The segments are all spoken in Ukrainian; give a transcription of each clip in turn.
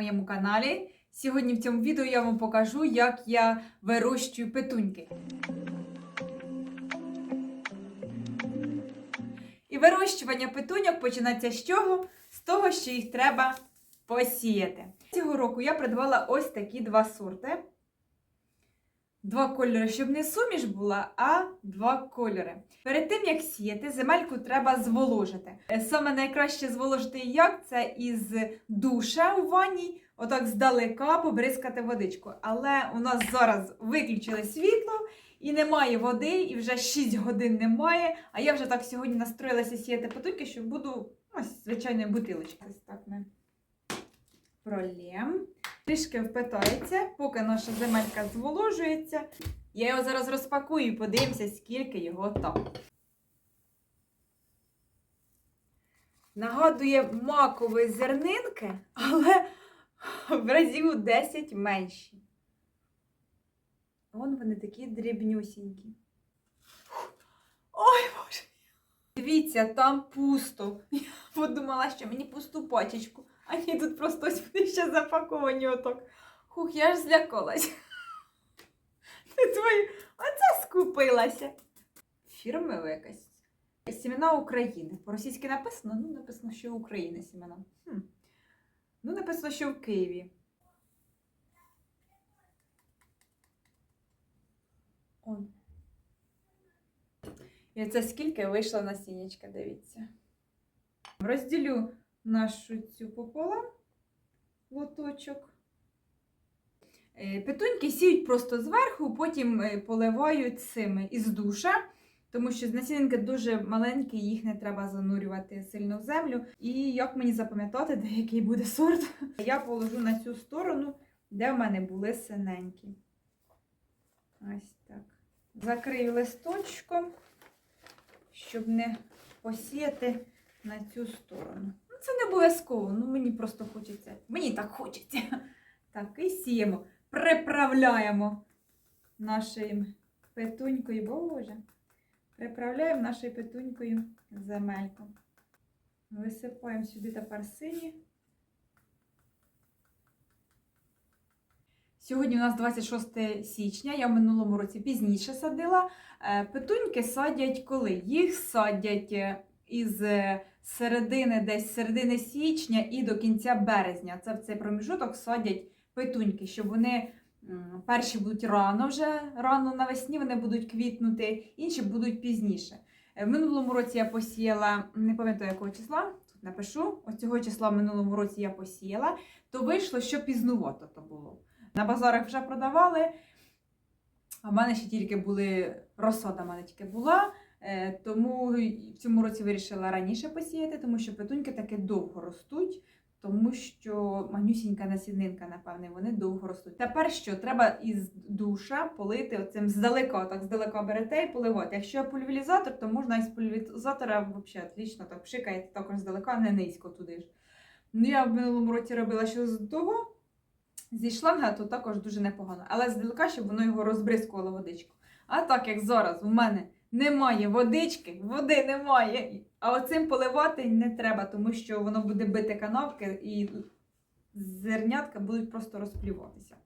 моєму каналі. Сьогодні в цьому відео я вам покажу, як я вирощую петуньки. І вирощування петуньок починається з чого? З того, що їх треба посіяти. Цього року я придбала ось такі два сорти. Два кольори, щоб не суміш була, а два кольори. Перед тим, як сіяти, земельку треба зволожити. Е, Саме найкраще зволожити як це із душа у ванні, отак здалека побризкати водичку. Але у нас зараз виключили світло і немає води, і вже 6 годин немає. А я вже так сьогодні настроїлася сіяти петуньки, що буду ось звичайною бутилочкою. Ось так ми пролєм. Трішки впитається, поки наша земелька зволожується. Я його зараз розпакую і подивимося, скільки його там. Нагадує макові зернинки, але в разів 10 менші. Вон вони такі дрібнюсінькі. Ой, боже. Дивіться, там пусто. Я подумала, що мені пусту пачечку. А тут просто ще запаковані отак. Хух, я ж злякалась. Ти твою, оце скупилася. Фірмова якась. Сімена України. По-російськи написано, ну написано, що України сімена. Хм. Ну, написано, що в Києві. Он. І це скільки вийшло насіннячка, дивіться. Розділю нашу цю пополам лоточок. Е, Петуньки сіють просто зверху, потім е, поливають цими із душа, тому що насінинки дуже маленькі, їх не треба занурювати сильно в землю. І як мені запам'ятати, де який буде сорт, я положу на цю сторону, де в мене були синенькі. Ось так. Закрию листочком, щоб не посіяти на цю сторону. Це не обов'язково, ну мені просто хочеться. Мені так хочеться. Так, і сіємо. Приправляємо нашою петунькою, боже. Приправляємо нашою петунькою земельку. Висипаємо сюди тепер сині. Сьогодні у нас 26 січня, я в минулому році пізніше садила. Е, Петуньки садять коли? Їх садять е, із е, середини, десь середини січня і до кінця березня. Це в цей проміжуток садять петуньки, щоб вони перші будуть рано вже, рано навесні вони будуть квітнути, інші будуть пізніше. Е, В минулому році я посіяла, не пам'ятаю якого числа, тут напишу, ось цього числа в минулому році я посіяла, то вийшло, що пізнувато то було. На базарах вже продавали. А в мене ще тільки були, розсада мене тільки була. Е, Тому в цьому році вирішила раніше посіяти, тому що петуньки таки довго ростуть, тому що манюсінька насінинка, напевне, вони довго ростуть. Тепер що? Треба із душа полити оцим здалека, так здалека берете і поливати. Якщо є пульверізатор, то можна із пульверізатора взагалі отлично так пшикаєте також здалека, не низько туди ж. Ну, я в минулому році робила що з того. Зі шланга то також дуже непогано, але здалека, щоб воно його розбризкувало водичку. А так як зараз у мене немає водички, води немає, а оцим поливати не треба, тому що воно буде бити канавки і зернятка будуть просто розплюватися.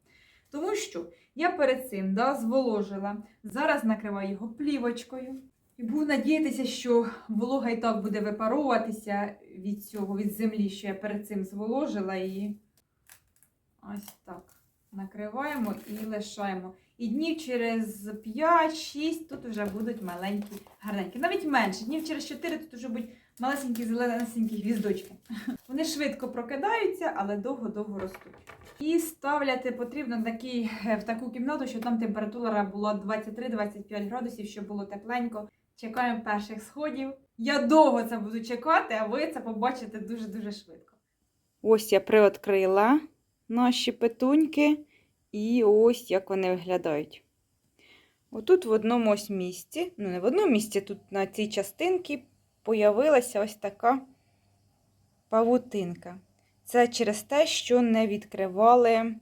Тому що я перед цим да, зволожила, зараз накриваю його плівочкою. І буду надіятися, що волога і так буде випаровуватися від цього, від землі, що я перед цим зволожила і Ось так. Накриваємо і лишаємо. І днів через 5-6 тут вже будуть маленькі, гарненькі. Навіть менше. Днів через 4 тут вже будуть малесенькі зеленесенькі гвіздочки. Вони швидко прокидаються, але довго-довго ростуть. І ставляти потрібно такі, в таку кімнату, щоб там температура була 23-25 градусів, щоб було тепленько. Чекаємо перших сходів. Я довго це буду чекати, а ви це побачите дуже-дуже швидко. Ось я приоткрила наші петуньки, і ось як вони виглядають. Отут в одному ось місці, ну не в одному місці, тут на цій частинці появилася ось така павутинка. Це через те, що не відкривали,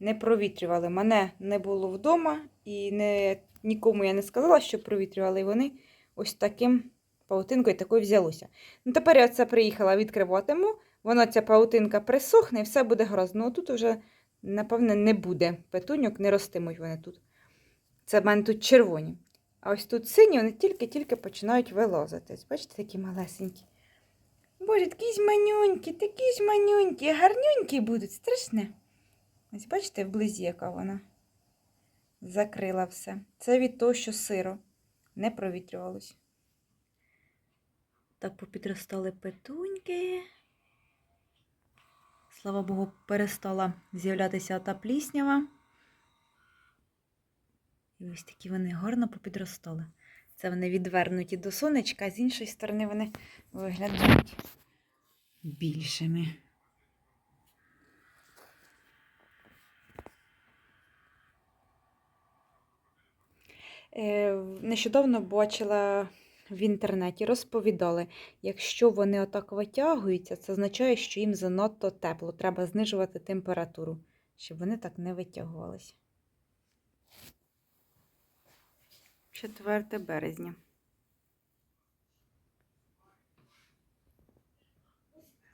не провітрювали. Мене не було вдома, і не, нікому я не сказала, що провітрювали. І вони ось таким павутинкою такою взялося. Ну, тепер я це приїхала відкриватиму. Воно ця паутинка присохне і все буде гаразд. Ну тут вже, напевне, не буде петуньок, не ростимуть вони тут. Це в мене тут червоні. А ось тут сині, вони тільки-тільки починають вилазити. Бачите, такі малесенькі. Боже, такі ж манюнькі, такі ж манюнькі, гарнюнькі будуть, страшне. Ось бачите, вблизі, яка вона закрила все. Це від того, що сиро не провітрювалось. Так попідростали петуньки. Слава Богу, перестала з'являтися та пліснява. І ось такі вони гарно попідростали. Це вони відвернуті до сонечка, а з іншої сторони вони виглядають більшими. Е, Нещодавно бачила в інтернеті, розповідали, якщо вони отак витягуються, це означає, що їм занадто тепло. Треба знижувати температуру, щоб вони так не витягувалися. 4 березня.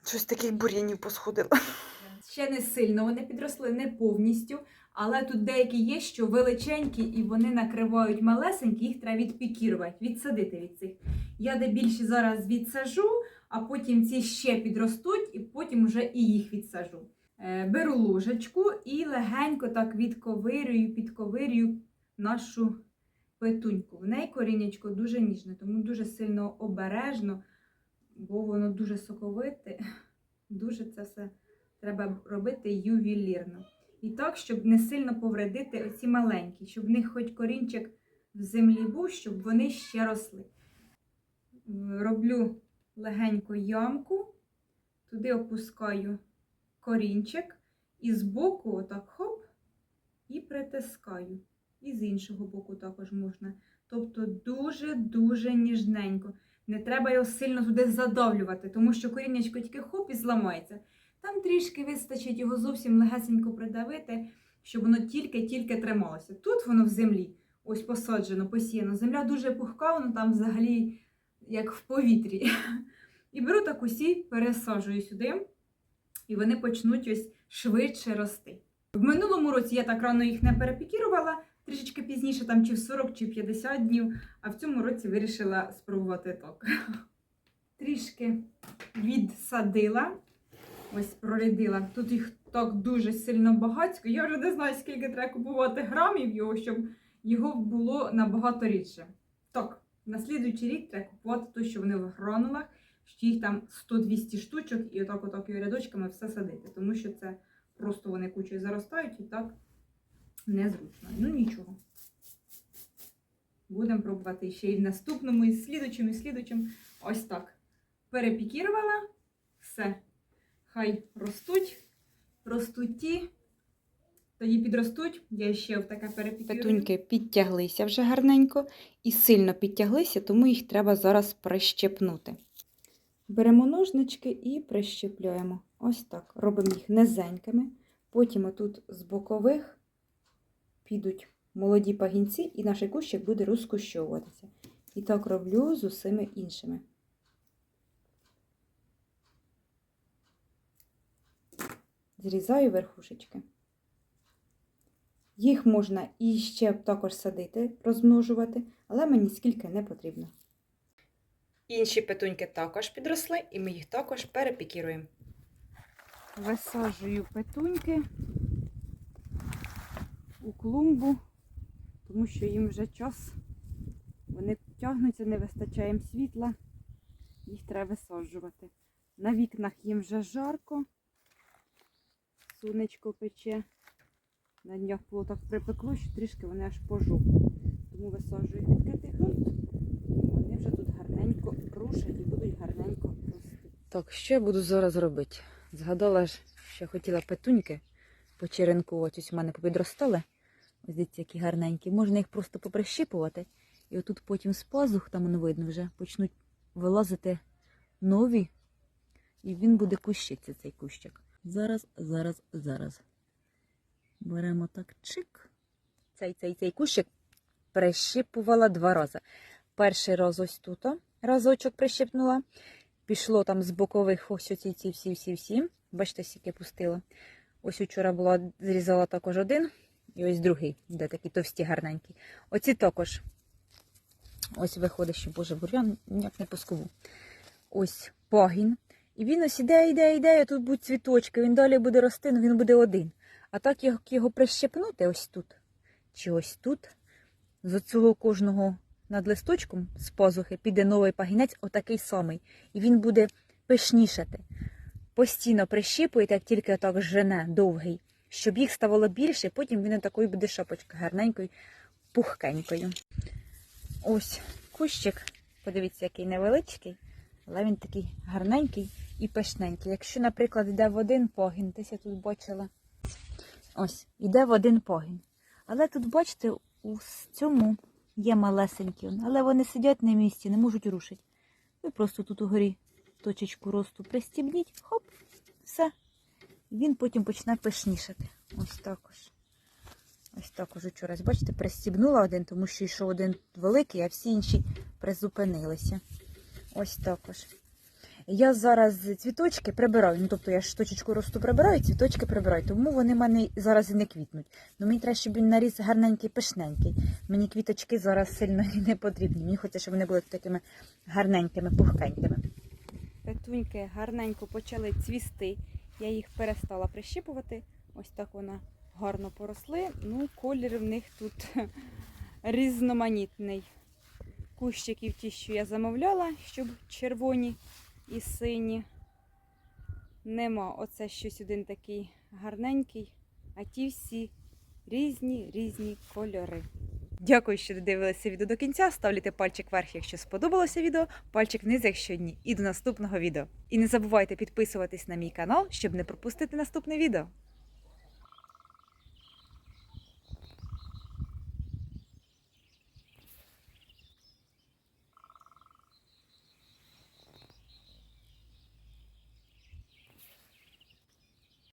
Щось таких бур'янів посходило. Ще не сильно, вони підросли не повністю, але тут деякі є, що величенькі і вони накривають малесенькі, їх треба відпікірувати, відсадити від цих. Я де більше зараз відсажу, а потім ці ще підростуть, і потім вже і їх відсажу. Е, Беру ложечку і легенько так відковирюю, підковирюю нашу петуньку. В неї корінечко дуже ніжне, тому дуже сильно обережно, бо воно дуже соковите. Дуже це все треба робити ювелірно. І так, щоб не сильно повредити оці маленькі, щоб в них хоч корінчик в землі був, щоб вони ще росли. Роблю легенько ямку, туди опускаю корінчик і збоку отак хоп і притискаю. І з іншого боку також можна. Тобто дуже-дуже ніжненько. Не треба його сильно туди задавлювати, тому що коріннячко тільки хоп і зламається. Там трішки вистачить його зовсім легесенько придавити, щоб воно тільки-тільки трималося. Тут воно в землі, ось посаджено, посіяно. Земля дуже пухка, воно там взагалі як в повітрі. І беру так усі, пересаджую сюди, і вони почнуть ось швидше рости. В минулому році я так рано їх не перепікірувала, трішечки пізніше, там чи в 40, чи в 50 днів, а в цьому році вирішила спробувати так. Трішки відсадила. Ось прорядила. Тут їх так дуже сильно багатько. Я вже не знаю, скільки треба купувати грамів його, щоб його було набагато рідше. Так, на слідуючий рік треба купувати те, що вони в гранулах, що їх там 100-200 штучок, і отак отак і рядочками все садити. Тому що це просто вони кучою заростають і так незручно. Ну нічого. Будемо пробувати ще і в наступному, і слідучим, і слідучим. Ось так. Перепікірувала. Все. Хай ростуть, ростуть ті, тоді підростуть. Я ще в таке перепікірую. Петуньки підтяглися вже гарненько і сильно підтяглися, тому їх треба зараз прищепнути. Беремо ножнички і прищепляємо. Ось так. Робимо їх низенькими. Потім отут з бокових підуть молоді пагінці, і наш кущик буде розкущовуватися. І так роблю з усіми іншими. Зрізаю верхушечки. Їх можна і ще також садити, розмножувати, але мені скільки не потрібно. Інші петуньки також підросли, і ми їх також перепікіруємо. Висаджую петуньки у клумбу, тому що їм вже час. Вони тягнуться, не вистачає їм світла, їх треба висаджувати. На вікнах їм вже жарко, сонечко пече. На днях було так припекло, що трішки вони аж пожовкли. Тому висаджую відкритий ґрунт. Вони вже тут гарненько рушать і будуть гарненько рости. Так, що я буду зараз робити? Згадала ж, що хотіла петуньки почеренкувати. Ось у мене попідростали. Ось дивіться, які гарненькі. Можна їх просто поприщипувати. І отут потім з пазух, там воно видно вже, почнуть вилазити нові. І він буде кущитися, цей кущик. Зараз, зараз, зараз. Беремо так чик. Цей цей цей кущик прищипувала два рази. Перший раз ось тут разочок прищипнула. пішло там з бокових ось оці ці всі всі всі. Бачите, скільки пустила. Ось вчора була, зрізала також один, і ось другий, де такі товсті гарненькі. Оці також. Ось виходить, що боже, бур'ян ніяк не поскубу. Ось пагін. І він ось іде, іде, іде, тут будуть цвіточки, він далі буде рости, але він буде один. А так як його прищепнути ось тут, чи ось тут, з цього кожного над листочком з пазухи піде новий пагінець, отакий самий. І він буде пишнішати. Постійно прищіпуєте, як тільки отак жене довгий, щоб їх ставало більше, потім він такою буде шапочка гарненькою, пухкенькою. Ось кущик, подивіться, який невеличкий, але він такий гарненький і пишненький. Якщо, наприклад, йде в один погін, десь я тут бачила. Ось, йде в один погін. Але тут, бачите, у цьому є малесенькі, але вони сидять на місці, не можуть рушити. Ви просто тут угорі точечку росту пристібніть, хоп, все. Він потім почне пишнішати. Ось також. Ось також вчора, бачите, пристібнула один, тому що йшов один великий, а всі інші призупинилися. Ось також. Я зараз цвіточки прибираю. Ну, тобто я ж точечку росту прибираю, цвіточки прибираю, тому вони в мене зараз і не квітнуть. Ну мені треба, щоб він наріс гарненький, пишненький. Мені квіточки зараз сильно не потрібні. Мені хочеться, щоб вони були такими гарненькими, пухкенькими. Петуньки гарненько почали цвісти. Я їх перестала прищіпувати. Ось так вона гарно поросли. Ну, колір в них тут різноманітний. Кущиків ті, що я замовляла, щоб червоні і сині. Нема. Оце щось один такий гарненький, а ті всі різні різні кольори. Дякую, що додивилися відео до кінця. Ставлюйте пальчик вверх, якщо сподобалося відео, пальчик вниз, якщо ні. І до наступного відео. І не забувайте підписуватись на мій канал, щоб не пропустити наступне відео.